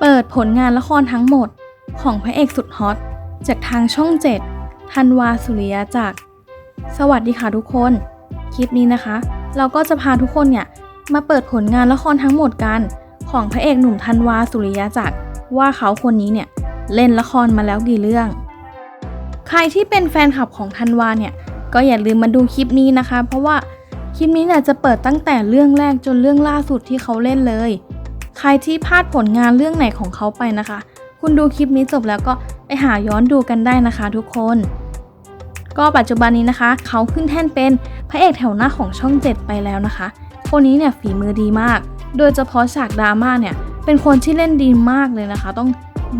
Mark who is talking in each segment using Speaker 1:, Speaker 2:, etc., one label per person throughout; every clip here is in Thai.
Speaker 1: เปิดผลงานละครทั้งหมดของพระเอกสุดฮอตจากทางช่อง 7 ธันวาสุริยจักร สวัสดีค่ะทุกคน คลิปนี้นะคะ เราก็จะพาทุกคนเนี่ย มาเปิดผลงานละครทั้งหมดกัน ของพระเอกหนุ่มธันวาสุริยจักร ว่าเขาคนนี้เนี่ย เล่นละครมาแล้วกี่เรื่อง ใครที่เป็นแฟนคลับของธันวาเนี่ย ก็อย่าลืมมาดูคลิปนี้นะคะ เพราะว่าคลิปนี้เนี่ยจะเปิดตั้งแต่เรื่องแรกจนเรื่องล่าสุดที่เขาเล่นเลย ใครที่พลาดผลงานเรื่องไหนของเขาไปนะคะ คุณดูคลิปนี้จบแล้วก็ไปหาย้อนดูกันได้นะคะทุกคน ก็ปัจจุบันนี้นะคะ เขาขึ้นแท่นเป็นพระเอกแถวหน้าของช่อง 7 ไปแล้วนะคะ คนนี้เนี่ยฝีมือดีมาก โดยเฉพาะฉากดราม่าเนี่ยเป็นคนที่เล่นดีมากเลยนะคะ ต้อง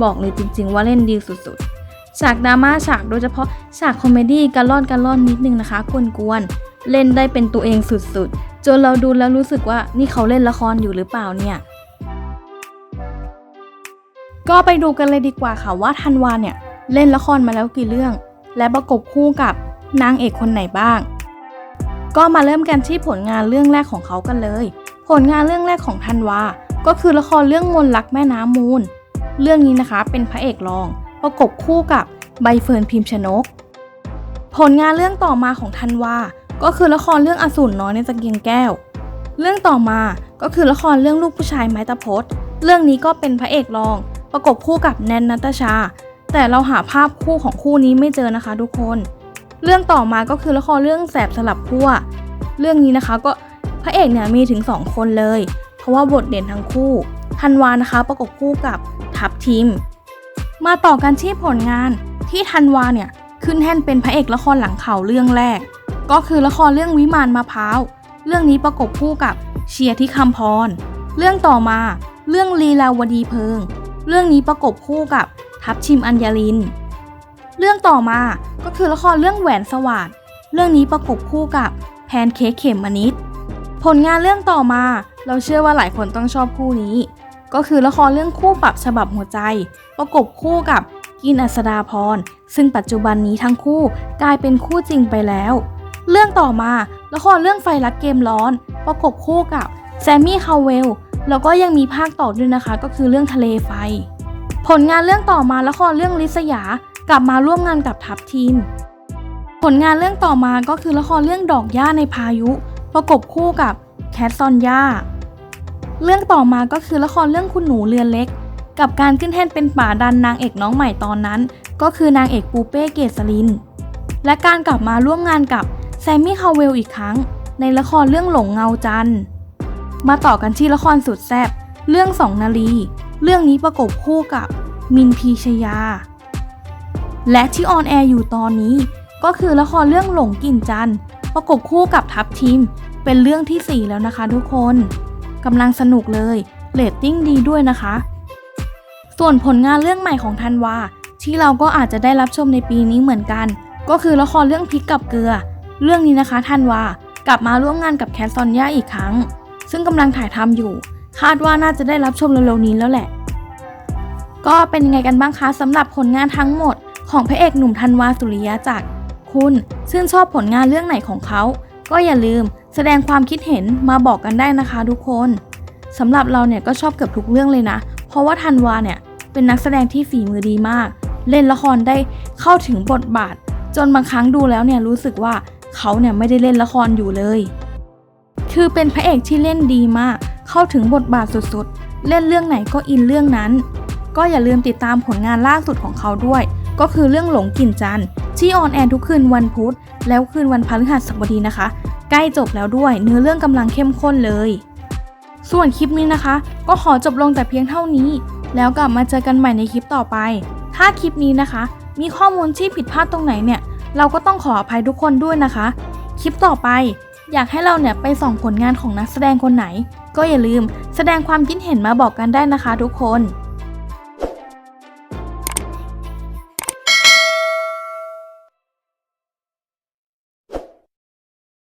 Speaker 1: บอกเลยจริง ๆ ว่าเล่นดีสุดๆฉากดราม่าฉากโดยเฉพาะฉากคอมเมดี้การล่อนการล่อนนิดนึงนะคะกวนๆเล่นได้เป็นตัวเองสุดๆจนเราดูแล้วรู้สึกว่านี่เขาเล่นละครอยู่หรือเปล่าเนี่ย ก็ไปดูกันเลยดีกว่าค่ะว่าธันวาเนี่ยเล่นละครมาแล้วกี่เรื่อง และประกบคู่กับนางเอกคนไหนบ้าง ก็มาเริ่มกันที่ผลงานเรื่องแรกของเขากันเลย ผลงานเรื่องแรกของธันวา ก็คือละครเรื่องมนต์รักแม่น้ำมูล เรื่องนี้นะคะเป็นพระเอกรอง ประกบคู่กับใบเฟิร์นพิมพ์ชนก ผลงานเรื่องต่อมาของธันวา ก็คือละครเรื่องอสูรน้อยในตะเกียงแก้ว เรื่องต่อมาก็คือละครเรื่องลูกผู้ชายไม้ตะพดเรื่องนี้ก็เป็นพระเอกรอง ประกบคู่กับแนนนัตชา แต่เราหาภาพคู่ของคู่นี้ไม่เจอนะคะทุกคน เรื่องต่อมาก็คือละครเรื่องแสบสลับขั้วเรื่องนี้นะคะก็พระเอกเนี่ยมีถึง 2 คนเลย เพราะว่าบทเด่นทั้งคู่ธันวานะคะประกบคู่กับทัพทีม มาต่อกันที่ผลงานที่ธันวาเนี่ยขึ้นแท่นเป็นพระเอกละครหลังข่าวเรื่องแรก ก็คือละครเรื่องวิมานมะพร้าวเรื่องนี้ประกบคู่กับเชียร์ที่คำพร เรื่องต่อมาเรื่องลีลาวดีเพิง เรื่องนี้ประกบคู่กับทัพชิมอัญญาลิน เรื่องต่อมาก็คือละครเรื่องแหวนสวัสดเรื่องนี้ประกบคู่กับแพนเค้กเข็มมนิดผลงานเรื่องต่อมาเราเชื่อว่าหลายคนต้องชอบคู่นี้ ก็คือละครเรื่องคู่ปรับฉบับหัวใจ ประกบคู่กับกินอัสดาพร ซึ่งปัจจุบันนี้ทั้งคู่กลายเป็นคู่จริงไปแล้ว เรื่องต่อมาละครเรื่องไฟรักเกมร้อน ประกบคู่กับแซมมี่คาเวล แล้วก็ยังมีภาคต่อด้วยนะคะ ก็คือเรื่องทะเลไฟ ผลงานเรื่องต่อมาละครเรื่องลิษยากลับมาร่วมงานกับทัพทีม ผลงานเรื่องต่อมาก็คือละครเรื่องดอกหญ้าในพายุ ประกบคู่กับแคทซอนย่าเรื่องต่อมาก็คือละครเรื่องคุณหนูเรือนเล็ก กับการขึ้นแท่นเป็นป่าดันนางเอกน้องใหม่ตอนนั้น ก็คือนางเอกปูเป้เกษริน และการกลับมาร่วมงานกับแซมมี่คาเวลอีกครั้ง ในละครเรื่องหลงเงาจันทร์ มาต่อกันที่ละครสุดแซ่บเรื่องสองนาลีเรื่องนี้ประกบคู่กับมินพีชยา และที่ออนแอร์อยู่ตอนนี้ ก็คือละครเรื่องหลงกินจันประกบคู่กับทัพทีม เป็นเรื่องที่ 4 แล้วนะคะทุกคนกำลังสนุกเลยเรตติ้งดีด้วยนะคะ ส่วนผลงานเรื่องใหม่ของธันวาที่เราก็อาจจะได้รับชมในปีนี้เหมือนกัน ก็คือละครเรื่องพริกกับเกลือ เรื่องนี้นะคะธันวากลับมาร่วมงานกับแคทซอนย่าอีกครั้ง ซึ่งกำลังถ่ายทำอยู่ คาดว่าน่าจะได้รับชมเร็วๆนี้แล้วแหละ ก็เป็นยังไงกันบ้างคะสำหรับผลงานทั้งหมด ของพระเอกหนุ่มธันวาสุริยะจักรคุณชื่นชอบผลงานเรื่องไหนของเขา ก็อย่าลืมแสดงความคิดเห็นมาบอกกันได้นะคะทุกคนสำหรับเราเนี่ยก็ชอบเกือบทุกเรื่องเลยนะ เพราะว่าธันวาเนี่ยเป็นนักแสดงที่ฝีมือดีมาก เล่นละครได้เข้าถึงบทบาท จนบางครั้งดูแล้วเนี่ยรู้สึกว่าเขาเนี่ยไม่ได้เล่นละครอยู่เลย คือเป็นพระเอกที่เล่นดีมาก เข้าถึงบทบาทสุดๆ เล่นเรื่องไหนก็อินเรื่องนั้น ก็อย่าลืมติดตามผลงานล่าสุดของเขาด้วย ก็คือเรื่องหลงกลิ่นจันทร์ที่ออนแอร์ทุกคืนวันพุธ แล้วคืนวันพฤหัสบดีนะคะ ใกล้จบแล้วด้วย เนื้อเรื่องกำลังเข้มข้นเลย ส่วนคลิปนี้นะคะ ก็ขอจบลงแต่เพียงเท่านี้ แล้วกลับมาเจอกันใหม่ในคลิปต่อไป ถ้าคลิปนี้นะคะ มีข้อมูลที่ผิดพลาดตรงไหนเนี่ย เราก็ต้องขออภัยทุกคนด้วยนะคะ คลิปต่อไป อยากให้เราเนี่ยไปส่องผลงานของนักแสดงคนไหน ก็อย่าลืมแสดงความคิดเห็นมาบอกกันได้นะคะทุกคน